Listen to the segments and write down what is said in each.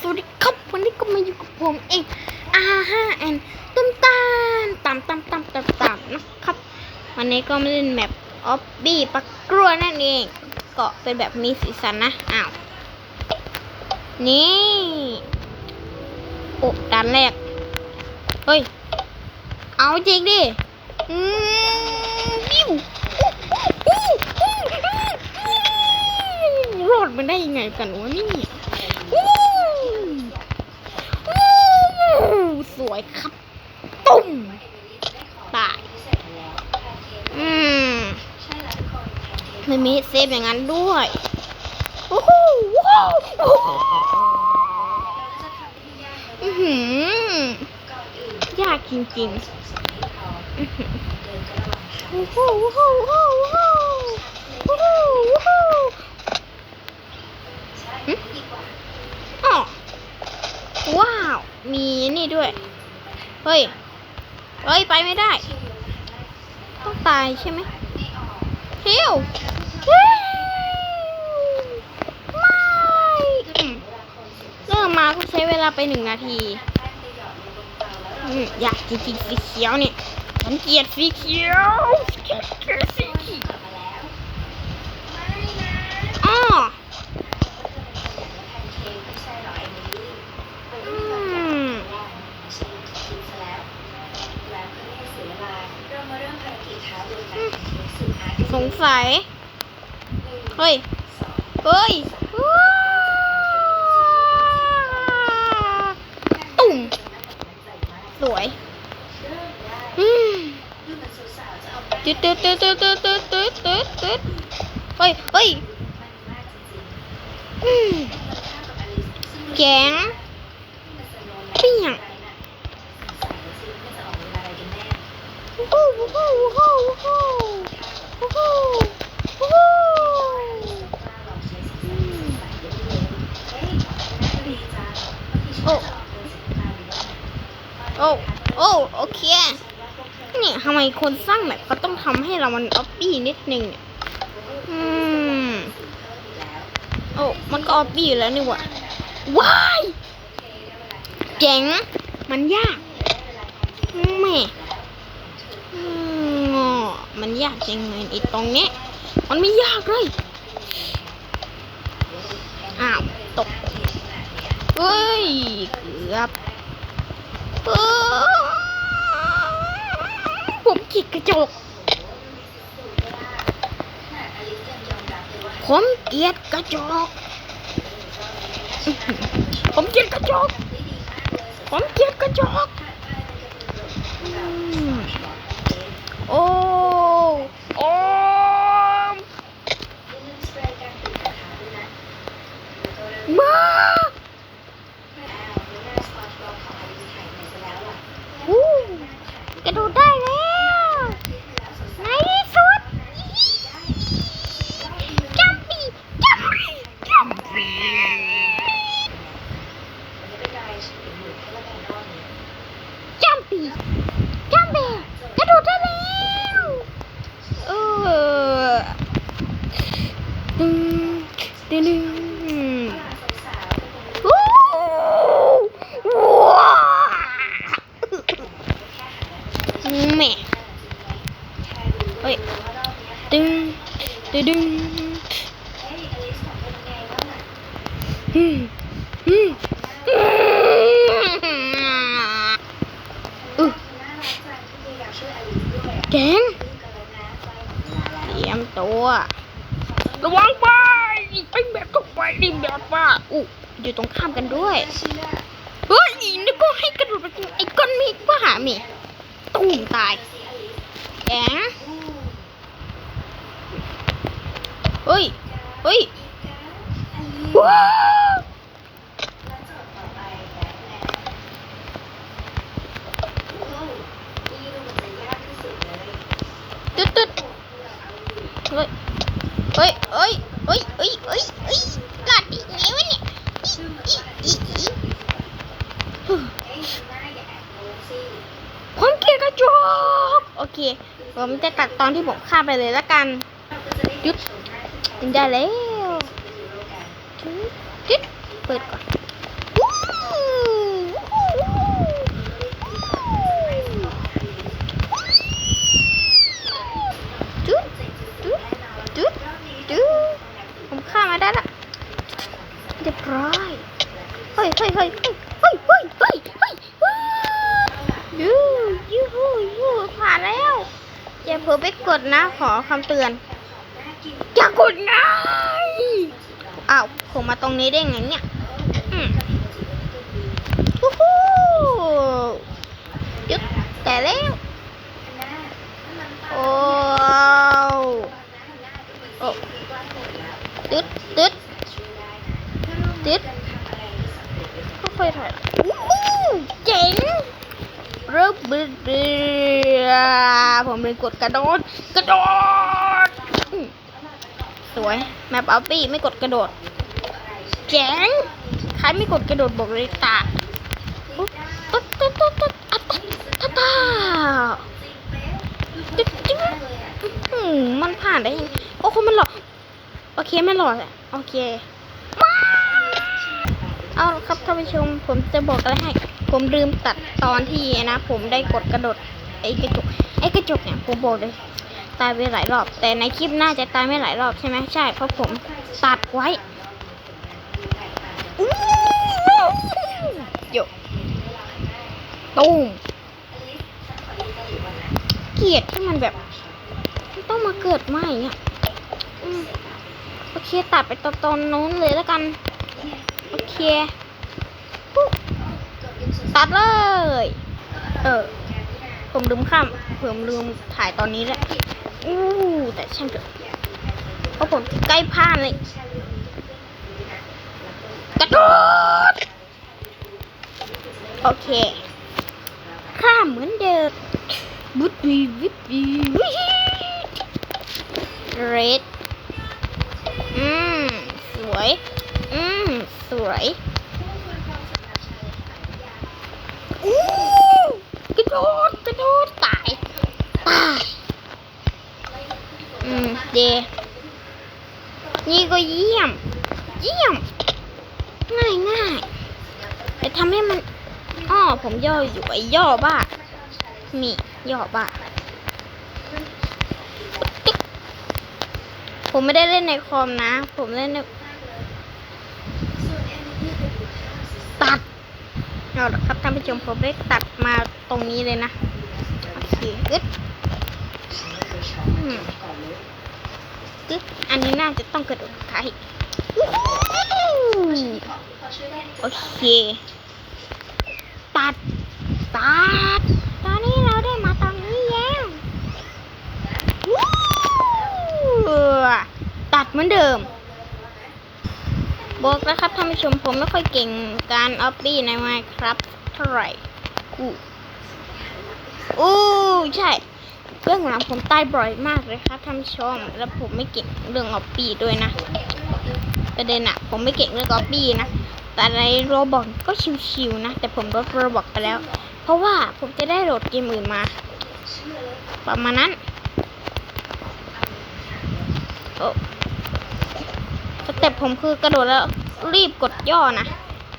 สวัสดีครับวันนี้ก็มาอยู่กับผมเองอาห้าแอนตุ้มตามตามตามตามตามตามนะครับ วันนี้ก็มาเล่นแมปออบบี้ปักกลัวนั่นเองก็เป็นแบบมีสีสันนะอ้าวนี่โอ้ด่านแรกเฮ้ยเอาจริงดิอืมปิ้วรอดมันได้ยังไงกันวะนี่ยวู้วู้ สวยครับ ตุ้มตายอืมไม่มีเซฟอย่างนั้นด้วยโอ้โหว้าวโอ้โหอื้อหือยากจริงๆอื้อหือโอ้โหโอ้โหโอ้โหโอ้โหโอ้โหอ๋อว้าว มีนี่ด้วย เฮ้ย เฮ้ย ไปไม่ได้ ต้องตายใช่ไหมเที่ยวเฮ้ยไม่เริ่มมาก็ใช้เวลาไปหนึ่งนาทีอยากจริงๆสีเขียวเนี่ยฉันเกลียดสีเขียวเกลียดสีเขียว เฮ้ยเฮ้ยแกงเปียงโอ้โหโอ้โหโอ้โหโอ้โหโอ้โหโอ้โอ้โอ้โอเคเนี่ยทำไมคนสร้างแบบก็ต้องทำให้เรามันออปปี้นิดนึงเนี่ย อืมโอ้มันก็ออปปี้อยู่แล้วนี่หว่าว้ายเจ๋ง มันยากแม่อืมมันยากจริงเลยอ้ตรงนี้ มันไม่ยากเลย อ้าว ตก เฮ้ย เกือบผมขีดกระจก ผมเกียดกระจกผมเกียดกระจกผมเกียดกระจกอืมโอ้ โอ้มาวู้กระโดดได้แล้วในที่สุดจัมปี้จัมปี้จัมปี้จัมปี้จัมปี้กระโดดได้แล้วเออดึงดึงดึงวู้ว้าแหม่เฮ้ยดึงดึงดึงอืมอืมแกงเตรียมตัว ระวังไปไอ้แบบก็ไปดิแบบว่าอู้อยู่ตรงข้ามกันด้วย เฮ้ยนี่ก็ให้กระโดดไปไอ้ก้อนเมฆบ้าเมฆตุ้มตายแข็ง เฮ้ย เฮ้ยว้าตึ๊ดตึ๊ดเฮ้ย เฮ้ย เฮ้ย เฮ้ย เฮ้ย เฮ้ยเฮ้ยรอดได้ไงวเนี่ยอีอีอีผมเกลียดกระจกโอเค ผมจะตัดตอนที่ผมฆ่าไปเลยละกันยึด กินได้แล้วจิ๊ดเปิดก่อนจุ๊ดจุ๊ดจุ๊ดจุ๊ดผมข้ามาได้ละเรียบร้อยเฮ้ยเฮ้ยเฮ้ยเฮ้ยเฮ้ยเฮ้ยเฮ้ยยูยูยูผ่านแล้วอย่าเพิ่งไปกดนะขอคำเตือน อย่ากดนะอ้าวผมมาตรงนี้ได้ไงเนี่ยฮู้ฮู้ยุดแต่แล้ว โอ้โอ้ตึ๊ดตึ๊ดตึ๊ดค่อยถอยอู้หูเจ๋งรึบบึ้เบือผมเลยกดกระโดดกระโดด สวย แมปอัลปี้ไม่กดกระโดดเจ๋งใครไม่กดกระโดดบอกเลยตาตุ๊ดตุ๊ดตุ๊ดตุ๊ดตุ๊ดอัตตาตาตุ๊ดจึ๊ดมันผ่านได้ยังโอ้คนมันหล่อโอเคไม่หล่อแหละโอเคว้าเอาครับท่านผู้ชมผมจะบอกอะไรให้ ผมลืมตัดตอนที่นะ ผมได้กดกระโดดไอ้กระจกไอ้กระจกเนี่ยผมบอกเลย ตายไปหลายรอบ แต่ในคลิปน่าจะตายไม่หลายรอบใช่ไหมใช่เพราะผมตัดไว้อู้โยตูมเกลียดที่มันแบบมันต้องมาเกิดใหม่อะอืมโอเคตัดไปตอนตอนนู้นเลยแล้วกัน โอเคปุ๊บตัดเลย เออ ผมลืมข้ามผมลืมถ่ายตอนนี้แหละ อู้แต่ช่างเถอะเพราะผมใกล้พลาเลยกระโดดโอเคข้าเหมือนเดิมบุดบีวิบบีวิเรดอืม สวย อืม สวยอู้กระโดดกระโดดตาย ตาย เดนี่ก็เยี่ยม เยี่ยม ง่ายง่ายแต่ทำให้มันอ้อผมย่ออยู่ไอ้ย่อบ้า มีย่อบ้า ผมไม่ได้เล่นในคอมนะ ผมเล่นในตัดเอาละครับท่านผู้ชมผมได้ตัดมาตรงนี้เลยนะ โอเคอึด อืมอึดอันนี้น่าจะต้องกระโดดไกลโอเค ตัด ตัด ตอนนี้เราได้มาตรงนี้แล้วตัดเหมือนเดิม บอกแล้วครับท่านผู้ชมผมไม่ค่อยเก่งการออฟบี้ในไมครับ เท่าไหร่อู้อู้ใช่ เรื่องหลังผมตายบ่อยมากเลยครับท่านชม แล้วผมไม่เก่งเรื่องออฟบี้ด้วยนะประเด็นอะผมไม่เก่งเรื่องออฟบี้นะ แต่ในโรบอกก็ชิวๆนะ แต่ผมลดโรบอกไปแล้ว เพราะว่าผมจะได้โหลดเกมอื่นมา ประมาณนั้นโอ้สเต็ปผมคือกระโดดแล้วรีบกดย่อนะ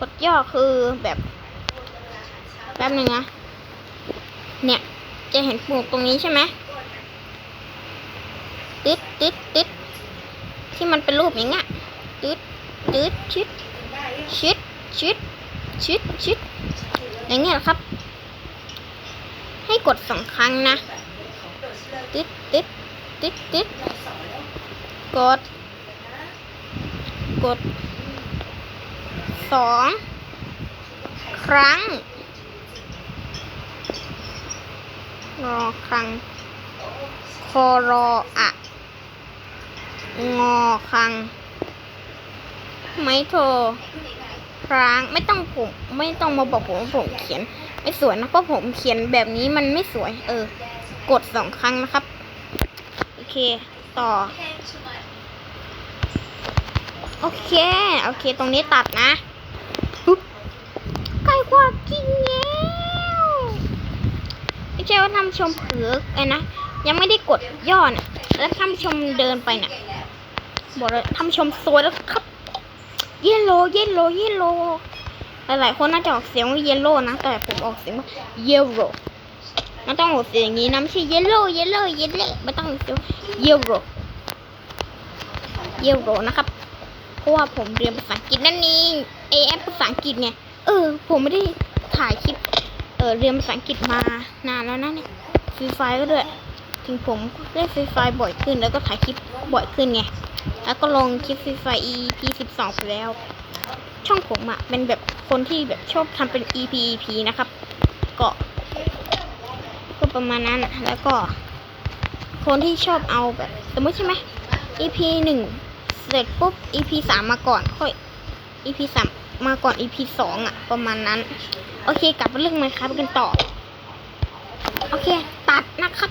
กดย่อคือแบบ แป๊บหนึ่งนะเนี่ย จะเห็นปุ่มตรงนี้ใช่ไหมตึ๊ดตึ๊ดตึ๊ดที่มันเป็นรูปอย่างเงี้ยตึ๊ดตึ๊ดชิดชิดชิดชิดชิดอย่างเงี้ยครับ ให้กดสองครั้งนะตึ๊ดตึ๊ดตึ๊ดตึ๊ดกด กดสองครั้ง รอคัง คอรออะงอคัง ไม่โทรครั้งไม่ต้องผม ไม่ต้องมาบอกผมว่าผมเขียน ไม่สวยนะเพราะผมเขียนแบบนี้มันไม่สวย เออ กดสองครั้งนะครับ โอเค ต่อ โอเค โอเค ตรงนี้ตัดนะปึ๊บใกล้ความจริงแล้วไม่ ใช่ว่าทำชมเผือกไอ้นะยังไม่ได้กดย่อน่ะแล้วทำชมเดินไปน่ะบอกเลยทำชมสวยแล้วครับ เยลโลเยลโลเยลโลหลายๆคนน่าจะออกเสียงว่าเยลโล่นะแต่ผมออกเสียงว่าเยลโลมันต้องออกเสียงอย่างนี้นะไม่ใช่เยลโล่เยลโล่เยลเล่ไม่ต้องออกเสียงเยลโลเยลโลนะครับเพราะว่าผมเรียนภาษาอังกฤษนั่นเองไอแอปภาษาอังกฤษไงเออ ผมไม่ได้ถ่ายคลิป เออเรียนภาษาอังกฤษมานานแล้วนะเนี่ยฟรีไฟก็ด้วยถึงผมเล่นฟรีไฟบ่อยขึ้นแล้วก็ถ่ายคลิปบ่อยขึ้นไง แล้วก็ลงคลิปฟรีไฟ EP สิบสองไปแล้ว ช่องผมอะ่ะเป็นแบบคนที่แบบชอบทำเป็น EP EP นะครับ ก็ก็ประมาณนั้นอะแล้วก็ คนที่ชอบเอาแบบ สมมติใช่ไหม EP หนึ่งเสร็จปุ๊บ EP สามมาก่อนค่อย EP สาม มาก่อน EP สองอะประมาณนั้น โอเค กลับมาเรื่องไมครับกันต่อ โอเค ตัดนะครับ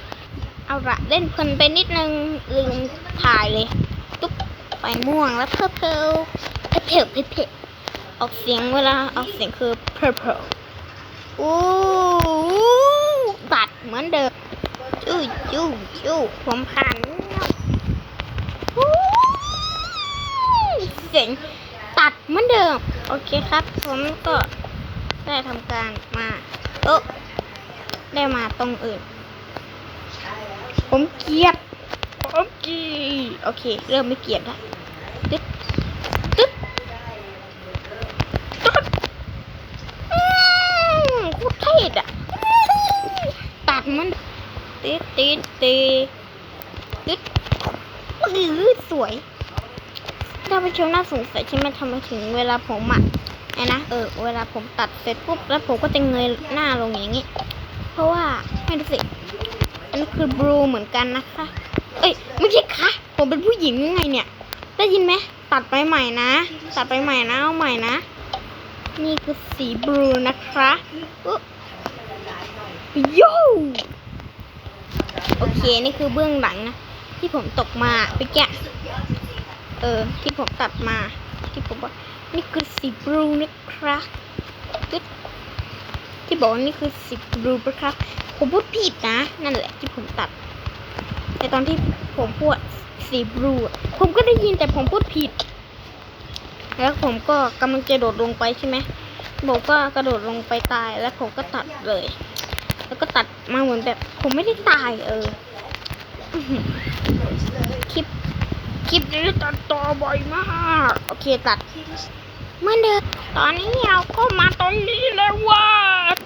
เอาละเล่นเพลินไปนิดนึงลืมถ่ายเลย ตุ๊บไปม่วงแล้วเพอเพลเพลเพลเพลเพลออกเสียงเวลาออกเสียงคือ purple อู้ตัดเหมือนเดิมจู้จู้จู้ผมผ่านเสียง ตัดเหมือนเดิม โอเคครับ ผมก็ได้ทำการมาเออได้มาตรงอื่น ผมเกียดผมเกียดโอเค เริ่มไม่เกียดแล้วตึ๊ดตึ๊ดตึ๊ดอืมโคตรเท่อะตัดมันติดติดติดติดอื้อสวย ถ้าผู้ชมน่าสงสัยใช่ไหมทำไมถึงเวลาผมอะไอ้นะเออเวลาผมตัดเสร็จปุ๊บแล้วผมก็จะเงยหน้าลงอย่างงี้ เพราะว่าไม่รู้สิอันนี้คือบลูเหมือนกันนะคะ เอ้ยไม่ใช่คะผมเป็นผู้หญิงยังไงเนี่ย ได้ยินไหมตัดไปใหม่นะ ตัดไปใหม่นะเอาใหม่นะ นี่คือสีบลูนะคะโย่โอเค นี่คือเบื้องหลังนะที่ผมตกมาไปแกะ เออที่ผมตัดมา ที่ผมว่านี่คือสีบลูนะคะตึ๊ดที่บอกว่านี่คือสีบลูนะคะผมพูดผิดนะ นั่นแหละที่ผมตัด แต่ตอนที่ผมพูดสีบลูผมก็ได้ยินแต่ผมพูดผิด แล้วผมก็กำลังจะโดดลงไปใช่ไหมผมก็กระโดดลงไปตายแล้วผมก็ตัดเลย แล้วก็ตัดมาเหมือนแบบ ผมไม่ได้ตายเออคลิป คลิปนี้ตัดต่อบ่อยมาก โอเคตัดเหมือนเดิมตอนนี้เราก็มาตรงนี้แล้วว่า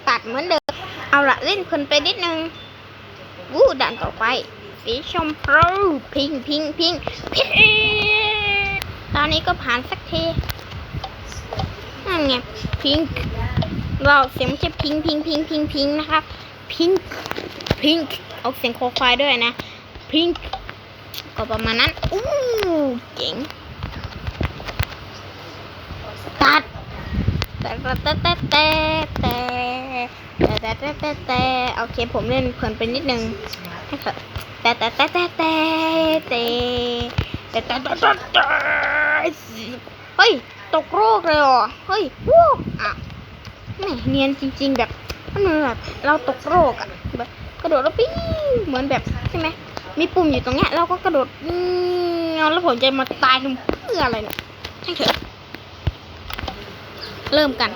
ตัดเหมือนเดิม เอาละเล่นเพลินไปนิดนึงวู้ด่านต่อไป สีชมพูพิงพิงพิงพิงตอนนี้ก็ผ่านสักทีนั่นไงพิงเราเสียงไม่ใช่พิงพิงพิงพิงพิงนะครับพิงพิงออกเสียงโคควายด้วยนะพิง ก็ประมาณนั้นอู้เจ๋งตัดแต่แต่แต่แต่แต่แต่แต่แต่แต่แต่โอเคผมเล่นเพลินไปนิดนึงให้เถอะแต่แต่แต่แต่แต่แต่แต่แต่แต่แต่เฮ้ยตกโรคเลยเหรอเฮ้ยวู้อะแหม่เนียนจริง ๆ แบบมันเมือนแบบเราตกโรคอะแบบกระโดดแล้วปิ้เหมือนแบบใช่ไหม มีปุ่มอยู่ตรงเนี้ยเราก็กระโดดอืมแล้วผมจะมาตายทำเพื่ออะไรเนี่ยช่างเถอะ เริ่มกัน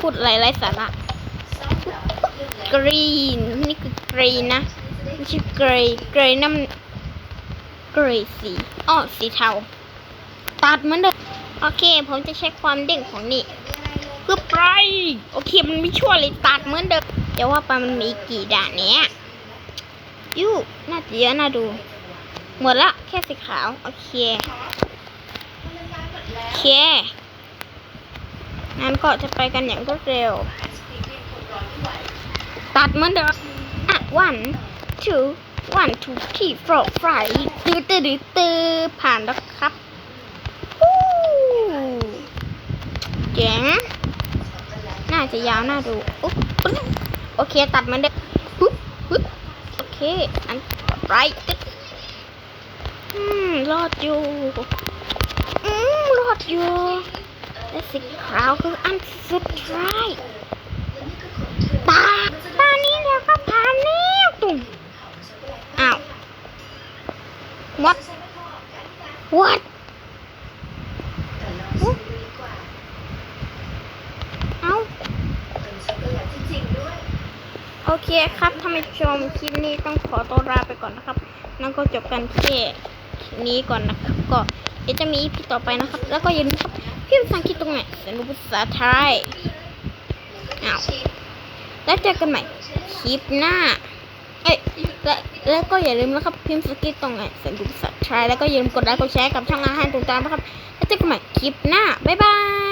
พูดอะไรไร้สาระกรีนนี่คือกรีนนะไม่ใช่เกรย์เกรย์นั่นมันเกรย์สีอ้อสีเทา ตัดเหมือนเดิมโอเค ผมจะเช็คความเด้งของนี่เพื่อไปโอเค มันไม่ชั่วเลยตัดเหมือนเดิมแต่ว่าไปมันมีกี่ด่านเนี้ย ยูน่าจะเยอะน่าดู หมดละ แค่สีขาว โอเคโอเคงั้นก็จะไปกันอย่างรวดเร็ว ตัดเหมือนเดิมอะ one two one two three four five ตื้อตื้อตื้อตื้อผ่านแล้วครับอู้เจ๋งน่าจะยาวน่าดูโอเค ตัดเหมือนเดิมปุ๊บปุ๊บโอ เค อันไรตึ๊ดอืมรอดอยู่อืมรอดอยู่และสีขาวคืออันสุดท้ายตาตอนนี้เราก็ผ่านแล้วตุ่มอ้าว what what เอ้า โอเคครับท่านผู้ชมคลิปนี้ต้องขอตัวลาไปก่อนนะครับ นั่นก็จบกันแค่นี้ก่อนนะครับ ก็ดี๋ยวจะมีพี่ต่อไปนะครับ แล้วก็อย่าลืมครับพี่ภาษาอังกฤษตรงไหนสนุกภาษาไทยอ้าวแล้วเจอกันใหม่คลิปหน้า เอ้ยและแล้วก็อย่าลืมนะครับ พิมพ์สกิทตรงไหนสนุกภาษาไทยแล้วก็อย่าลืมกดไลค์กดแชร์กับช่องอาหารตุ่มตามนะครับแล้วเจอกันใหม่คลิปหน้าบ๊ายบาย